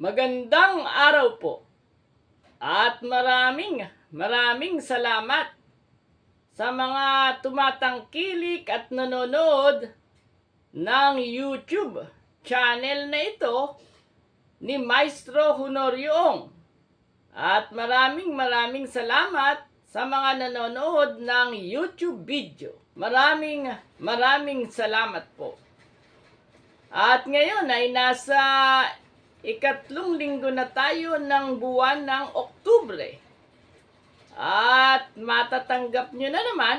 Magandang araw po. At maraming maraming salamat sa mga tumatangkilik at nanonood ng YouTube channel na ito ni Maestro Honorioong. At maraming maraming salamat sa mga nanonood ng YouTube video. Maraming maraming salamat po. At ngayon ay nasa ikatlong linggo na tayo ng buwan ng Oktubre. At matatanggap nyo na naman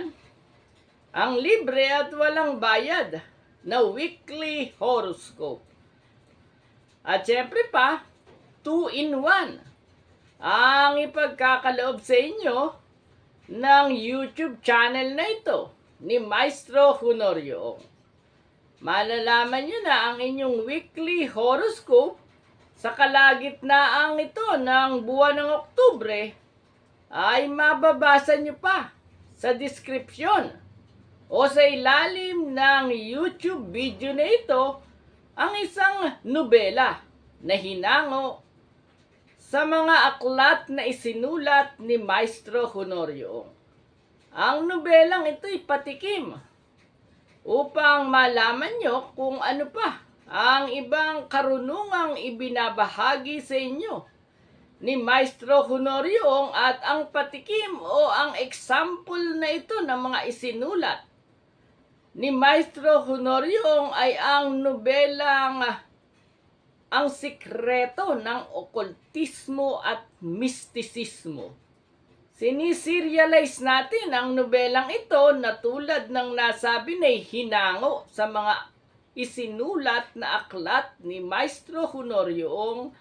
ang libre at walang bayad na weekly horoscope. At syempre pa, 2 in 1 ang ipagkakaloob sa inyo ng YouTube channel na ito ni Maestro Honorio. Malalaman nyo na ang inyong weekly horoscope sa kalagitnaan ito ng buwan ng Oktubre ay mababasa nyo pa sa description o sa ilalim ng YouTube video na ito ang isang nobela na hinango sa mga aklat na isinulat ni Maestro Honorio. Ang nobelang ito'y patikim upang malaman nyo kung ano pa ang ibang karunungang ibinabahagi sa inyo ni Maestro Honoriong at ang patikim o ang example na ito ng mga isinulat ni Maestro Honoriong ay ang nobelang ang sikreto ng okultismo at mistisismo. Siniserialize natin ang nobelang ito na tulad ng nasabi na hinango sa mga isinulat na aklat ni Maestro Honorioong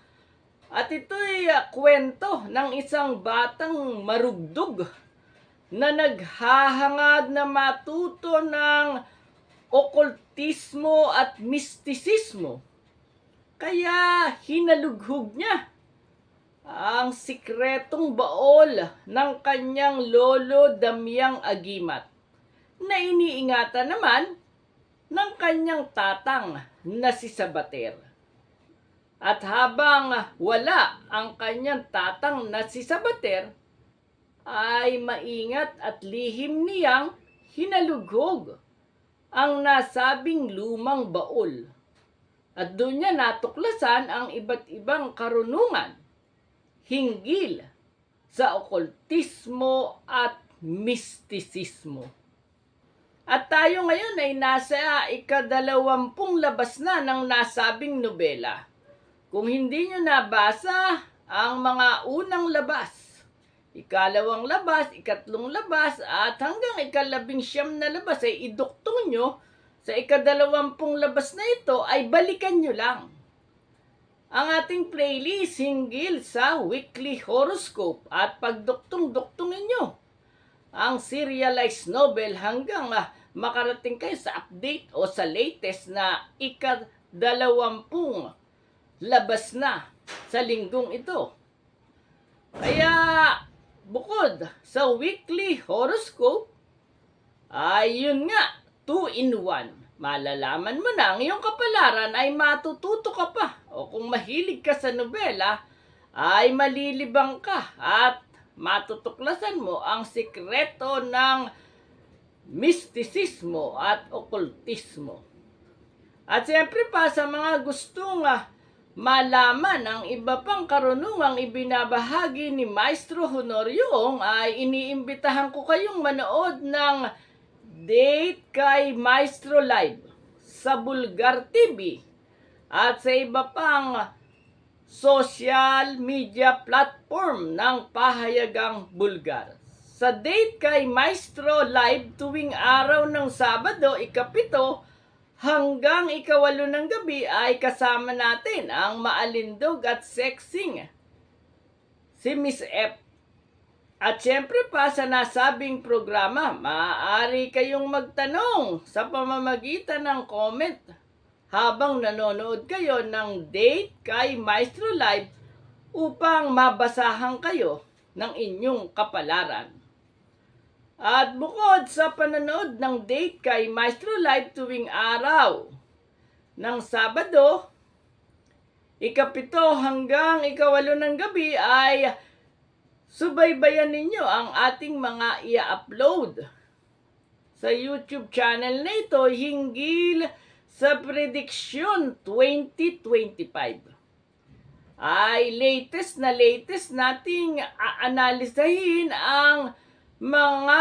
at ito'y uh, kwento ng isang batang marugdog na naghahangad na matuto ng okultismo at mistisismo. Kaya hinalughog niya ang sikretong baol ng kanyang lolo Damyang Agimat na iniingatan naman ng kanyang tatang na si Sabater. At habang wala ang kanyang tatang na si Sabater, ay maingat at lihim niyang hinalughog ang nasabing lumang baol. At doon niya natuklasan ang iba't ibang karunungan hinggil sa okultismo at mistisismo. At tayo ngayon ay nasa ikadalawampung labas na ng nasabing nobela. Kung hindi nyo nabasa ang mga unang labas, ikalawang labas, ikatlong labas, at hanggang ikalabing siyam na labas ay iduktong nyo sa ikadalawampung labas na ito ay balikan nyo lang. Ang ating playlist hinggil sa weekly horoscope at pagduktong-duktongin nyo ang serialized novel hanggang ah, makarating kayo sa update o sa latest na ikadalawampung labas na sa linggong ito. Kaya bukod sa weekly horoscope, ay yun nga, 2 in 1. Malalaman mo na ang iyong kapalaran ay matututo ka pa. O kung mahilig ka sa nobela, ay malilibang ka at matutuklasan mo ang sikreto ng mistisismo at okultismo. At siyempre pa sa mga gustong ah, malaman ang iba pang karunungang ibinabahagi ni Maestro Honorioong ay iniimbitahan ko kayong manood ng Date kay Maestro Live sa Bulgar TV at sa iba pang social media platform ng pahayagang Bulgar. Sa date kay Maestro Live tuwing araw ng Sabado, ikapito, hanggang ikawalo ng gabi ay kasama natin ang maalindog at sexing si Miss F. At syempre pa sa nasabing programa, maaari kayong magtanong sa pamamagitan ng comment habang nanonood kayo ng date kay Maestro Live upang mabasahan kayo ng inyong kapalaran. At bukod sa panonood ng date kay Maestro Live tuwing araw ng Sabado, ikapito hanggang ikawalo ng gabi ay subaybayan ninyo ang ating mga i-upload sa YouTube channel na ito hinggil sa prediksyon 2025 ay latest na latest nating aanalisahin ang mga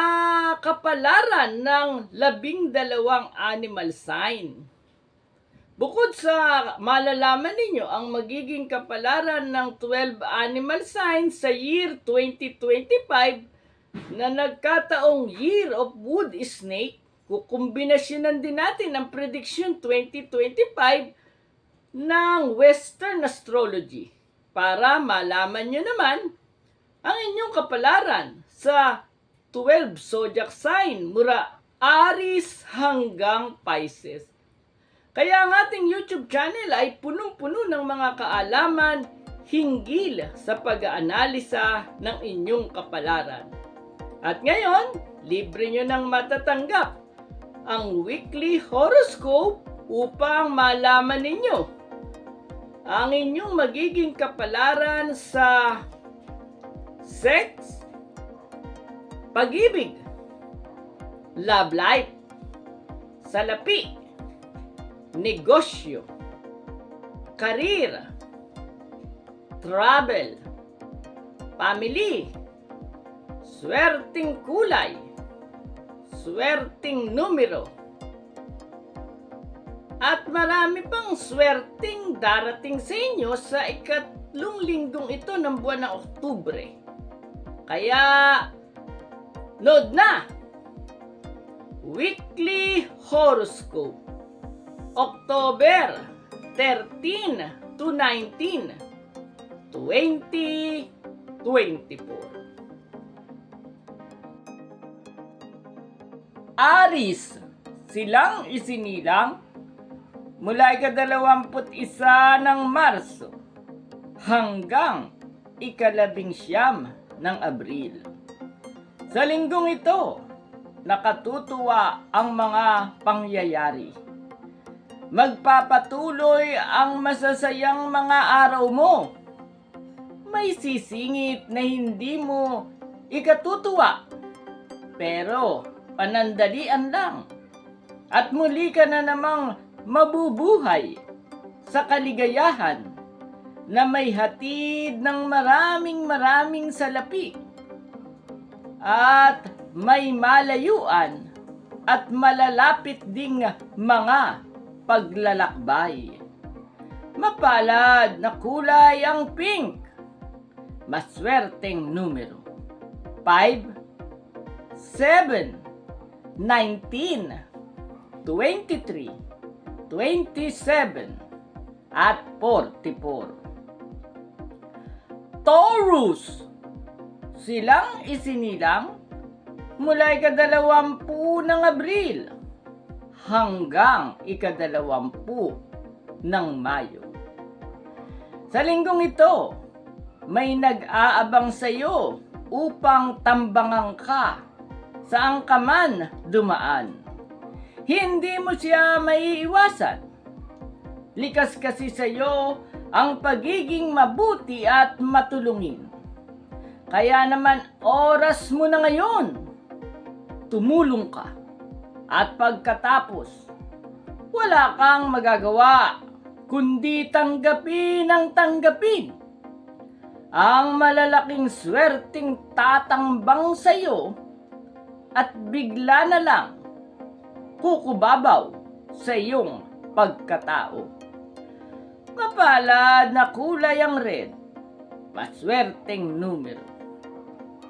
kapalaran ng labing dalawang animal sign. Bukod sa malalaman ninyo ang magiging kapalaran ng 12 animal signs sa year 2025 na nagkataong year of wood snake, kukumbinasyonan din natin ang prediction 2025 ng Western Astrology para malaman nyo naman ang inyong kapalaran sa 12 zodiac sign mula Aries hanggang Pisces. Kaya ang ating YouTube channel ay punong-puno ng mga kaalaman hinggil sa pag-aanalisa ng inyong kapalaran. At ngayon, libre nyo nang matatanggap ang weekly horoscope upang malaman ninyo ang inyong magiging kapalaran sa sex, pag-ibig, love life, salapi, negosyo, karir, travel, family, swerting kulay, swerting numero, at marami pang swerting darating sa inyo sa ikatlong linggong ito ng buwan ng Oktubre. Kaya, load na! Weekly Horoscope October 13 to 19 2024 Aris, silang isinilang mula ikadalawamput isa ng Marso hanggang ikalabing siyam ng Abril. Sa linggong ito, nakatutuwa ang mga pangyayari. Magpapatuloy ang masasayang mga araw mo. May sisingit na hindi mo ikatutuwa, pero panandalian lang. At muli ka na namang mabubuhay sa kaligayahan na may hatid ng maraming maraming salapi at may malayuan at malalapit ding mga paglalakbay. Mapalad na kulay ang pink. Maswerteng numero. 5, 7, 19, 23, 27 at 44. Taurus, silang isinilang mula ikadalawampu ng Abril hanggang ikadalawampu ng Mayo. Sa linggong ito, may nag-aabang sa iyo upang tambangan ka saan ka man dumaan hindi mo siya maiiwasan. Likas kasi sa iyo ang pagiging mabuti at matulungin. Kaya naman oras mo na ngayon. Tumulong ka. At pagkatapos, wala kang magagawa kundi tanggapin ang tanggapin. Ang malalaking swerting tatambang sa iyo at bigla na lang kukubabaw sa iyong pagkatao. Mapalad na kulay ang red, maswerteng numero.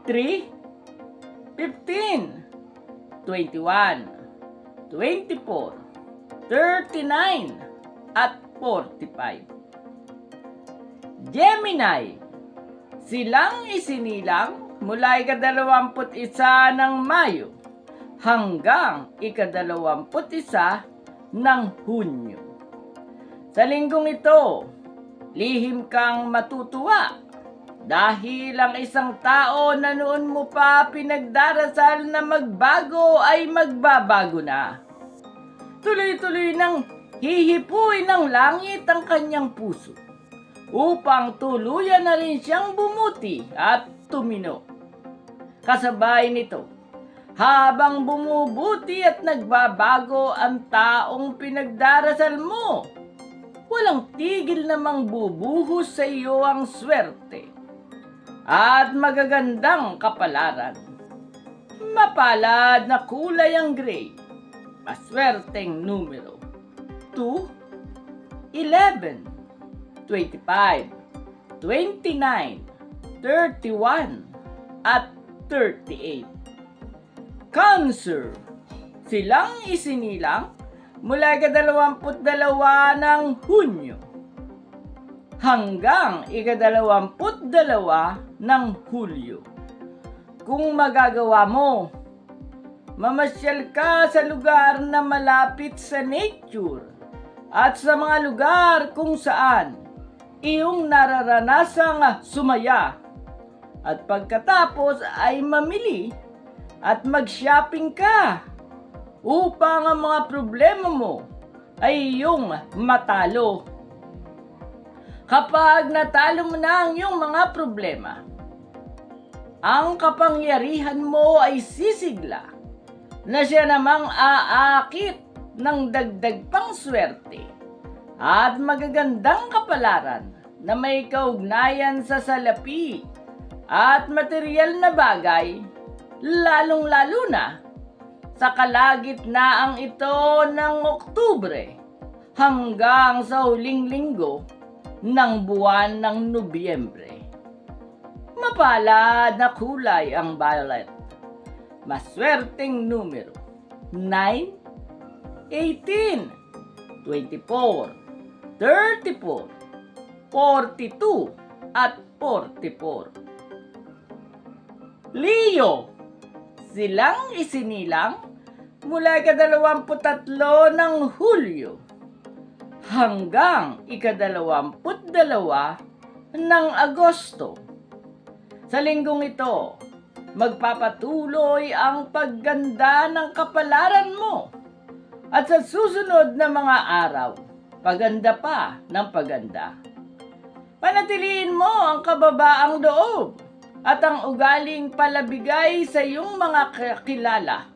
3, 15, 21, 24, 39, at 45. Gemini, silang isinilang mula ikadalawamput isa ng Mayo hanggang ikadalawamput isa ng Hunyo. Sa linggong ito, lihim kang matutuwa dahil ang isang tao na noon mo pa pinagdarasal na magbago ay magbabago na. Tuloy-tuloy nang hihipuin ng langit ang kanyang puso upang tuluyan na rin siyang bumuti at tumino. Kasabay nito, habang bumubuti at nagbabago ang taong pinagdarasal mo, walang tigil namang bubuhos sa iyo ang swerte at magagandang kapalaran. Mapalad na kulay ang gray, maswerteng numero. 2, 11, 25, 29, 31, at 38. Cancer. Silang isinilang mula ikadalawamput dalawa ng Hunyo hanggang ikadalawamput dalawa ng Hulyo. Kung magagawa mo, mamasyal ka sa lugar na malapit sa nature at sa mga lugar kung saan iyong nararanasang sumaya at pagkatapos ay mamili at mag-shopping ka upang ang mga problema mo ay iyong matalo. Kapag natalo mo na ang iyong mga problema, ang kapangyarihan mo ay sisigla na siya namang aakit ng dagdag pang swerte at magagandang kapalaran na may kaugnayan sa salapi at material na bagay, lalong-lalo na sa kalagitnaan ito ng Oktubre hanggang sa huling linggo ng buwan ng Nobyembre. Mapalad na kulay ang violet. Maswerteng numero 9, 18, 24, 34, 42, at 44. Leo, silang isinilang mula ikadalawamput tatlo ng Hulyo hanggang ikadalawamput dalawa ng Agosto. Sa linggong ito, magpapatuloy ang pagganda ng kapalaran mo at sa susunod na mga araw, paganda pa ng paganda. Panatiliin mo ang kababaang loob at ang ugaling palabigay sa iyong mga kakilala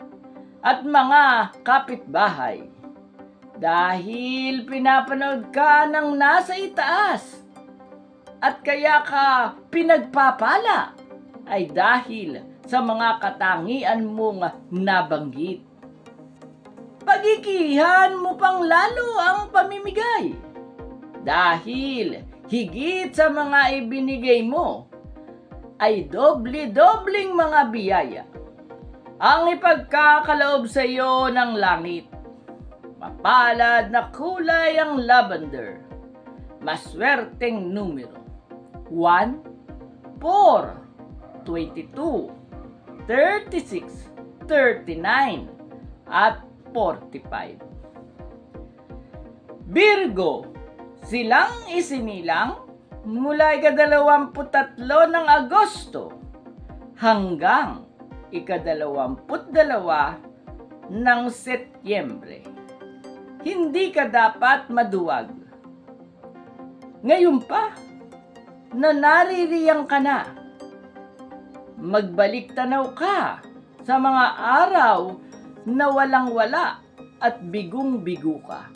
at mga kapitbahay. Dahil pinapanood ka ng nasa itaas at kaya ka pinagpapala ay dahil sa mga katangian mong nabanggit. Pagigihan mo pang lalo ang pamimigay dahil higit sa mga ibinigay mo ay doble-dobling mga biyaya ang ipagkakaloob sa iyo ng langit. Mapalad na kulay ang lavender. Maswerteng numero. 1, 4, 22, 36, 39, at 45. Virgo, silang isinilang mula ikadalawamput tatlo ng Agosto hanggang ikadalawamput dalawa ng Setyembre. Hindi ka dapat maduwag. Ngayon pa, na naririyang ka na, magbalik tanaw ka sa mga araw na walang-wala at bigong-bigo ka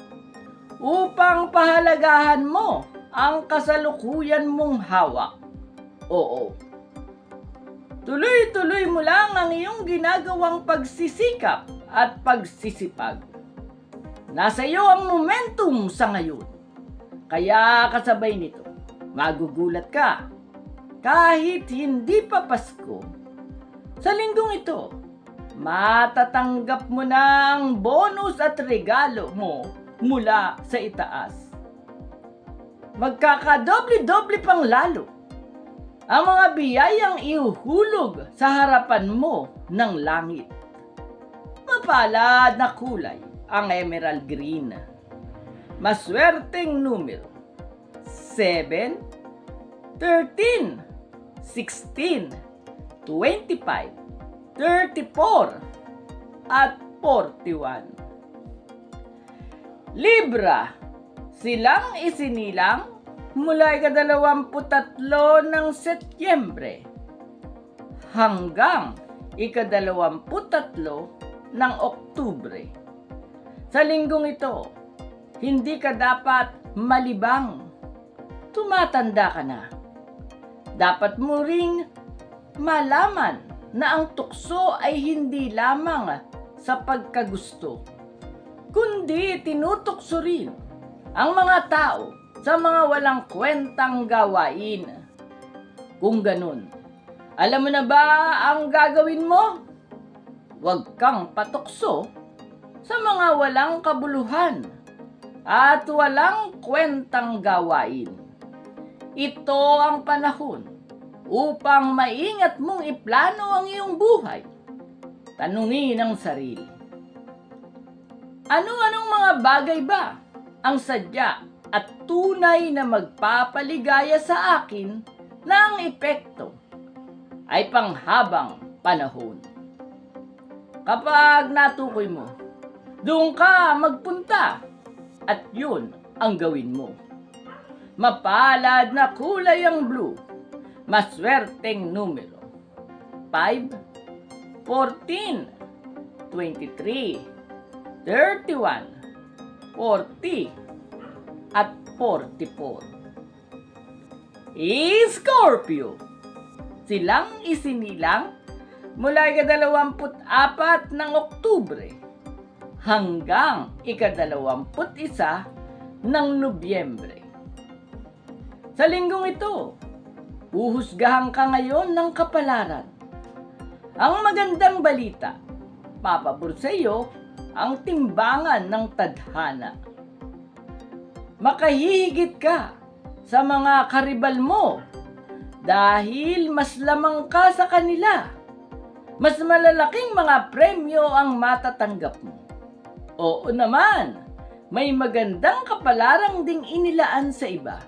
upang pahalagahan mo ang kasalukuyan mong hawak. Oo. Tuloy-tuloy mo lang ang iyong ginagawang pagsisikap at pagsisipag. Nasa iyo ang momentum sa ngayon. Kaya kasabay nito, magugulat ka kahit hindi pa Pasko. Sa linggong ito, matatanggap mo ang bonus at regalo mo mula sa itaas. Magkakadoble-doble pang lalo ang mga biyayang ihuhulog sa harapan mo ng langit. Mapalad na kulay ang emerald green. Maswerteng numero 7, 13, 16, 25, 34, at 41. Libra, silang isinilang mula ikadalawamputatlo ng Setyembre hanggang ikadalawamputatlo ng Oktubre. Sa linggong ito, hindi ka dapat malibang. Tumatanda ka na. Dapat mo ring malaman na ang tukso ay hindi lamang sa pagkagusto, kundi tinutukso rin ang mga tao sa mga walang kwentang gawain. Kung ganun, alam mo na ba ang gagawin mo? Huwag kang patukso sa mga walang kabuluhan at walang kwentang gawain. Ito ang panahon upang maingat mong iplano ang iyong buhay. Tanungin ang sarili. Ano-anong mga bagay ba ang sadya at tunay na magpapaligaya sa akin na ang epekto ay panghabang panahon? Kapag natukoy mo, doon ka magpunta at yun ang gawin mo. Mapalad na kulay ang blue, maswerteng numero. 5, 14, 23, 31, 40, at 44. Scorpio! Silang isinilang mula ikadalawamput-apat ng Oktubre hanggang ikadalawamput-isa ng Nobyembre. Sa linggong ito, uhusgahan ka ngayon ng kapalaran. Ang magandang balita, papabor sa iyo ang timbangan ng tadhana. Makahihigit ka sa mga karibal mo dahil mas lamang ka sa kanila. Mas malalaking mga premyo ang matatanggap mo. Oo naman, may magandang kapalarang ding inilaan sa iba.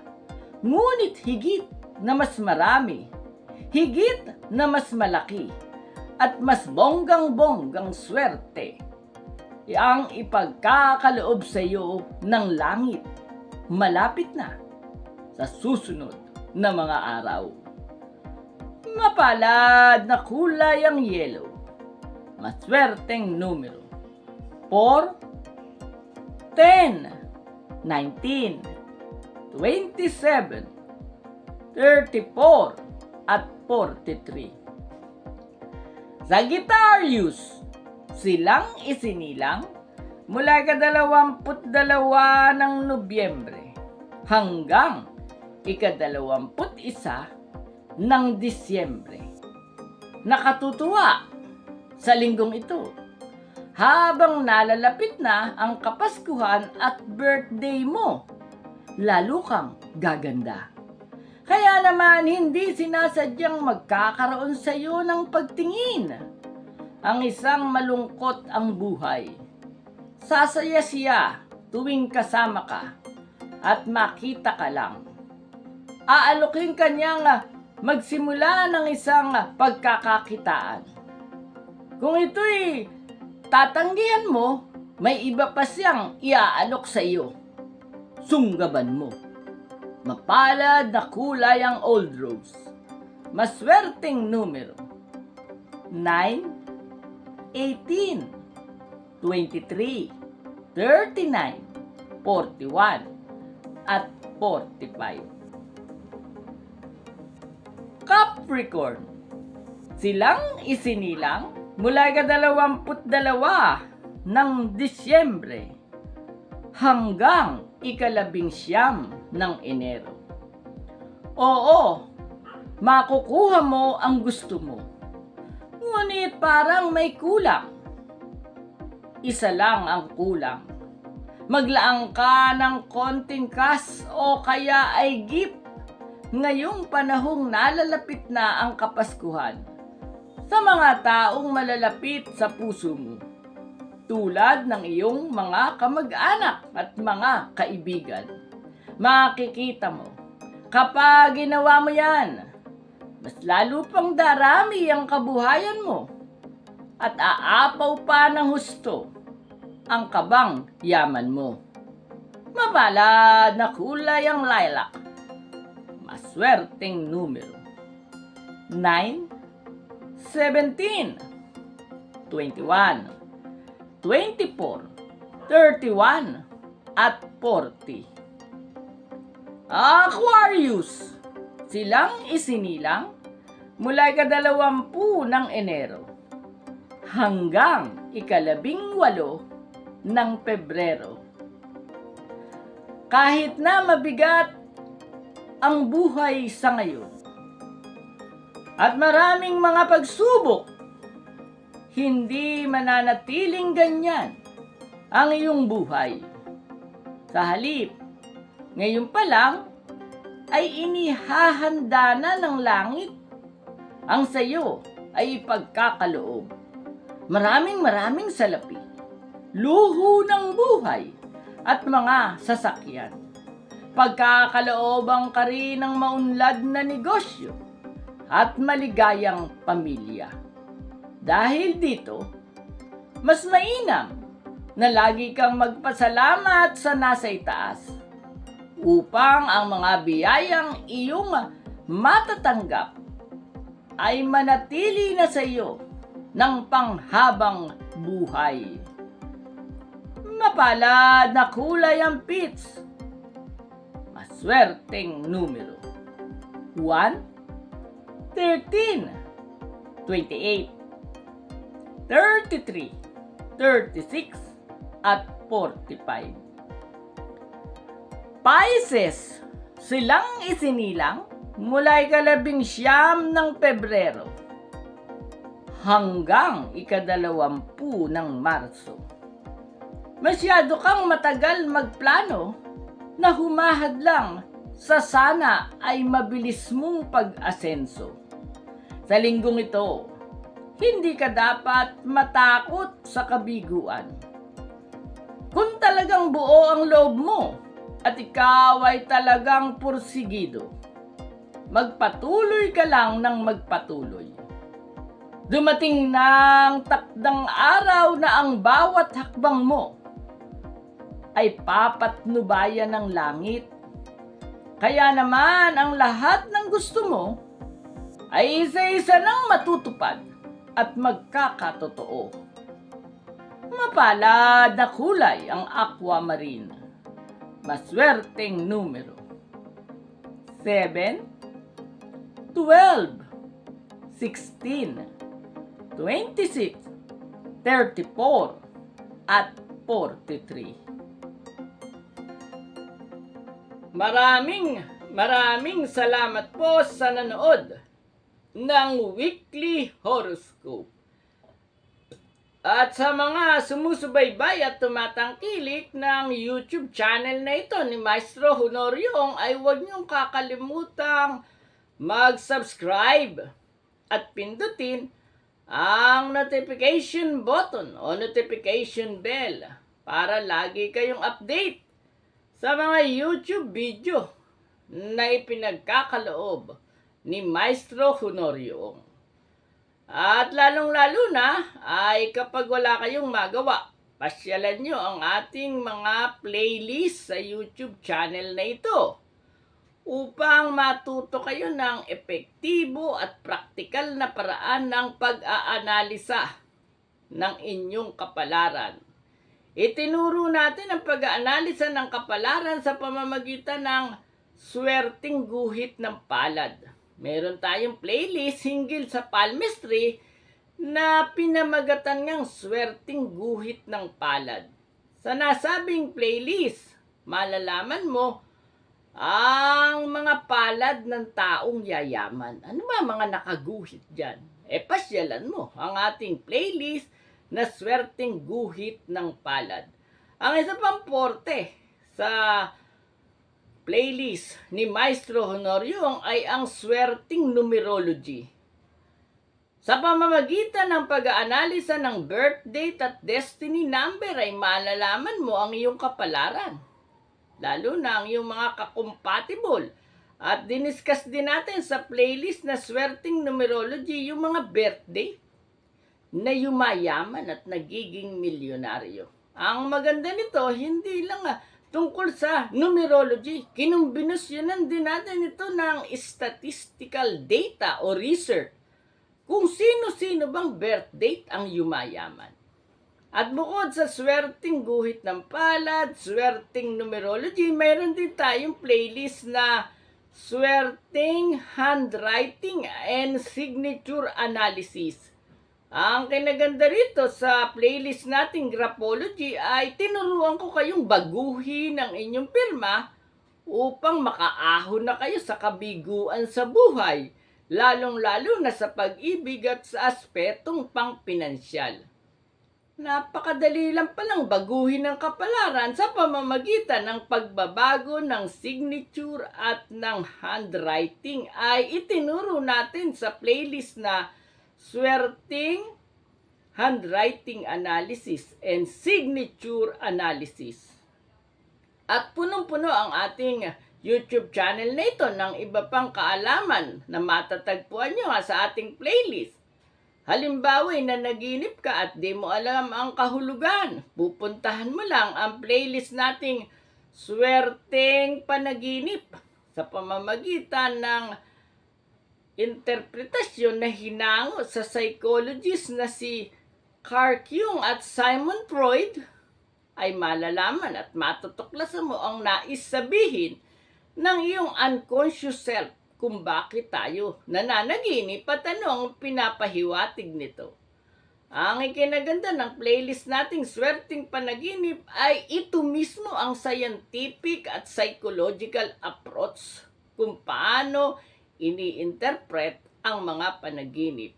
Ngunit higit na mas marami, higit na mas malaki, at mas bonggang-bonggang swerte ang ipagkakaloob sa iyo ng langit malapit na sa susunod na mga araw. Mapalad na kulay ang yellow. Maswerteng numero. 4, 10, 19, 27, 34, at 43. Sagittarius, silang isinilang mula ikadalawamput dalawa ng Nobyembre hanggang ikadalawamput isa ng Disyembre. Nakatutuwa sa linggong ito habang nalalapit na ang Kapaskuhan at birthday mo. Lalo kang gaganda. Kaya naman hindi sinasadyang magkakaroon sa iyo ng pagtingin. Ang isang malungkot ang buhay. Sasaya siya tuwing kasama ka at makita ka lang. Aalokin kanyang magsimula ng isang pagkakakitaan. Kung ito'y tatanggihan mo, may iba pa siyang iaalok sa iyo. Sunggaban mo. Mapalad na kulay ang old rose. Maswerteng numero. 9, 18, 23, 39, 41, at 45. Capricorn. Silang isinilang mula ikadalawamput dalawa ng Disyembre hanggang ikalabing siyam ng Enero. Oo, makukuha mo ang gusto mo. Ngunit parang may kulang. Isa lang ang kulang. Maglaang ka ng konting kas o kaya ay gift ngayong panahong nalalapit na ang Kapaskuhan sa mga taong malalapit sa puso mo tulad ng iyong mga kamag-anak at mga kaibigan. Makikita mo, kapag ginawa mo yan, mas lalo pang darami ang kabuhayan mo at aapaw pa ng husto ang kabang yaman mo. Mabalad na kulay ang lilac, Maswerteng numero. 9, 17, 21, 24, 31, at 40. Aquarius, silang isinilang mula ikadalawampu ng Enero hanggang ikalabing walo ng Pebrero. Kahit na mabigat ang buhay sa ngayon at maraming mga pagsubok, hindi mananatiling ganyan ang iyong buhay. Sa halip, ngayon pa lang ay inihahanda na ng langit ang sayo ay ipagkakaloob. Maraming maraming salapi, luho ng buhay at mga sasakyan. Pagkakaloobang ka rin ng maunlad na negosyo at maligayang pamilya. Dahil dito, mas mainam na lagi kang magpasalamat sa nasa itaas upang ang mga biyayang iyong matatanggap ay manatili na sa iyo ng panghabang buhay. Mapalad na kulay ang pits. Maswerteng numero. 1, 13, 28, 33, 36, at 45. Pisces, silang isinilang mula ikalabing siyam ng Pebrero hanggang ikadalawampu ng Marso. Masyado kang matagal magplano na humahad lang sa sana ay mabilis mong pag-asenso. Sa linggong ito, hindi ka dapat matakot sa kabiguan. Kung talagang buo ang loob mo at ikaw ay talagang pursigido, magpatuloy ka lang ng magpatuloy. Dumating ng takdang araw na ang bawat hakbang mo ay papatnubayan ng langit. Kaya naman ang lahat ng gusto mo ay isa-isa nang matutupad at magkakatotoo. Mapalad na kulay ang aquamarine. Maswerteng numero. 7, 12, 16, 26, 34, at 43. Maraming maraming salamat po sa nanood ng Weekly Horoscope. At sa mga sumusubaybay at tumatangkilik ng YouTube channel na ito ni Maestro Honoryong ay huwag niyong kakalimutang mag-subscribe at pindutin ang notification button o notification bell para lagi kayong update sa mga YouTube video na ipinagkakaloob ni Maestro Honorio. At lalong-lalo na ay kapag wala kayong magawa, pasyalan nyo ang ating mga playlist sa YouTube channel na ito upang matuto kayo ng epektibo at praktikal na paraan ng pag-aanalisa ng inyong kapalaran. Itinuro natin ang pag-aanalisa ng kapalaran sa pamamagitan ng swerting guhit ng palad. Meron tayong playlist hinggil sa palmistry na pinamagatan ngang swerting guhit ng palad. Sa nasabing playlist, malalaman mo ang mga palad ng taong yayaman. Ano ba mga nakaguhit dyan? E pasyalan mo ang ating playlist na swerting guhit ng palad. Ang isa pang porte sa playlist ni Maestro Honorio ay ang swerting numerology. Sa pamamagitan ng pag-aanalisa ng birth date at destiny number ay malalaman mo ang iyong kapalaran. Lalo na ang iyong mga kakompatible. At diniskas din natin sa playlist na swerting numerology yung mga birthday na yumayaman at nagiging milyonaryo. Ang maganda nito, hindi lang tungkol sa numerology. Kinumbinasyonan din natin ito ng statistical data o research kung sino-sino bang birth date ang yumayaman. At bukod sa swerting guhit ng palad, swerting numerology, mayroon din tayong playlist na swerting handwriting and signature analysis. Ang kinaganda rito sa playlist nating Graphology ay tinuruan ko kayong baguhin ang inyong pirma upang makaahon na kayo sa kabiguan sa buhay, lalong-lalo na sa pag-ibig at sa aspetong pang-pinansyal. Napakadali lang palang baguhin ang kapalaran sa pamamagitan ng pagbabago ng signature at ng handwriting ay itinuro natin sa playlist na Swerting Handwriting Analysis and Signature Analysis. At punong-puno ang ating YouTube channel na ito ng iba pang kaalaman na matatagpuan nyo sa ating playlist. Halimbawa, na naginip ka at di mo alam ang kahulugan. Pupuntahan mo lang ang playlist nating Swerteng Panaginip sa pamamagitan ng interpretasyon na hinango sa psychologist na si Carl Jung at Simon Freud ay malalaman at matutuklasan mo ang nais sabihin ng iyong unconscious self kung bakit tayo nananaginip at ano pinapahiwatig nito. Ang ikinaganda ng playlist nating Swerting Panaginip ay ito mismo ang scientific at psychological approach kung paano ini-interpret ang mga panaginip.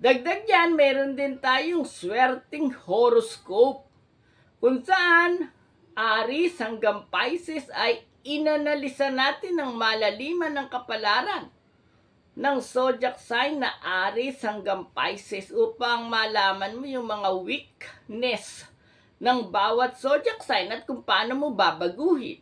Dagdag yan, meron din tayong swerting horoscope kung saan Aris hanggang Pisces ay inanalisa natin ng malaliman ng kapalaran ng zodiac sign na Aris hanggang Pisces upang malaman mo yung mga weakness ng bawat zodiac sign at kung paano mo babaguhin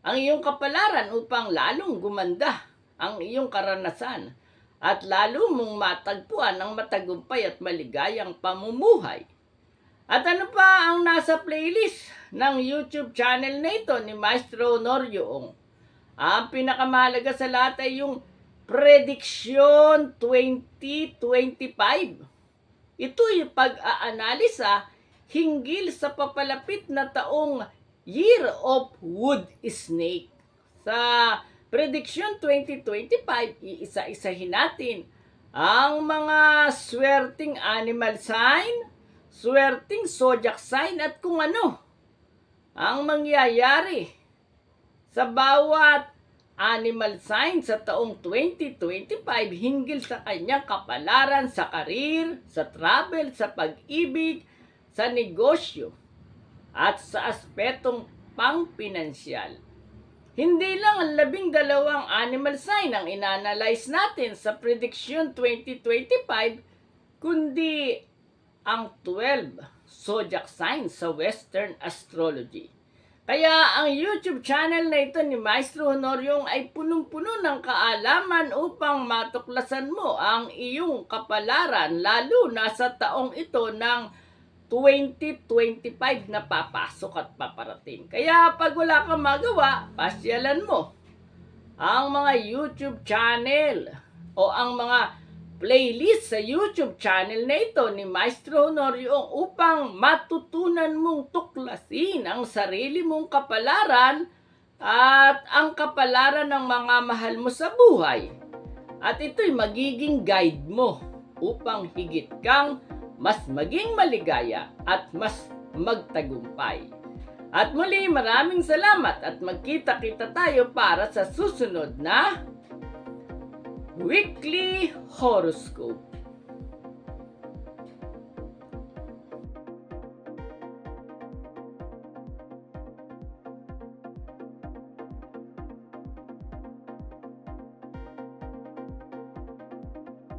ang iyong kapalaran upang lalong gumanda ang iyong karanasan at lalo mong matagpuan ang matagumpay at maligayang pamumuhay. At ano pa ang nasa playlist ng YouTube channel na ito ni Maestro Noryoong? Ang pinakamahalaga sa lahat ay yung Prediction 2025. Ito yung pag-aanalisa hinggil sa papalapit na taong Year of Wood Snake. Sa Prediction 2025, iisa-isahin natin ang mga swerting animal sign, swerting zodiac sign at kung ano ang mangyayari sa bawat animal sign sa taong 2025 hinggil sa kanyang kapalaran sa karir, sa travel, sa pag-ibig, sa negosyo, at sa aspetong pang-pinansyal. Hindi lang ang labing dalawang animal sign ang inanalyze natin sa Prediction 2025, kundi ang 12 zodiac signs sa Western Astrology. Kaya ang YouTube channel na ito ni Maestro Honoryong ay punong-puno ng kaalaman upang matuklasan mo ang iyong kapalaran lalo na sa taong ito ng 2025 na papasok at paparating. Kaya pag wala kang magawa, pasyalan mo ang mga YouTube channel o ang mga playlist sa YouTube channel na ito ni Maestro Honorio upang matutunan mong tuklasin ang sarili mong kapalaran at ang kapalaran ng mga mahal mo sa buhay. At ito'y magiging guide mo upang higit kang mas maging maligaya at mas magtagumpay. At muli maraming salamat at magkita-kita tayo para sa susunod na Weekly Horoscope.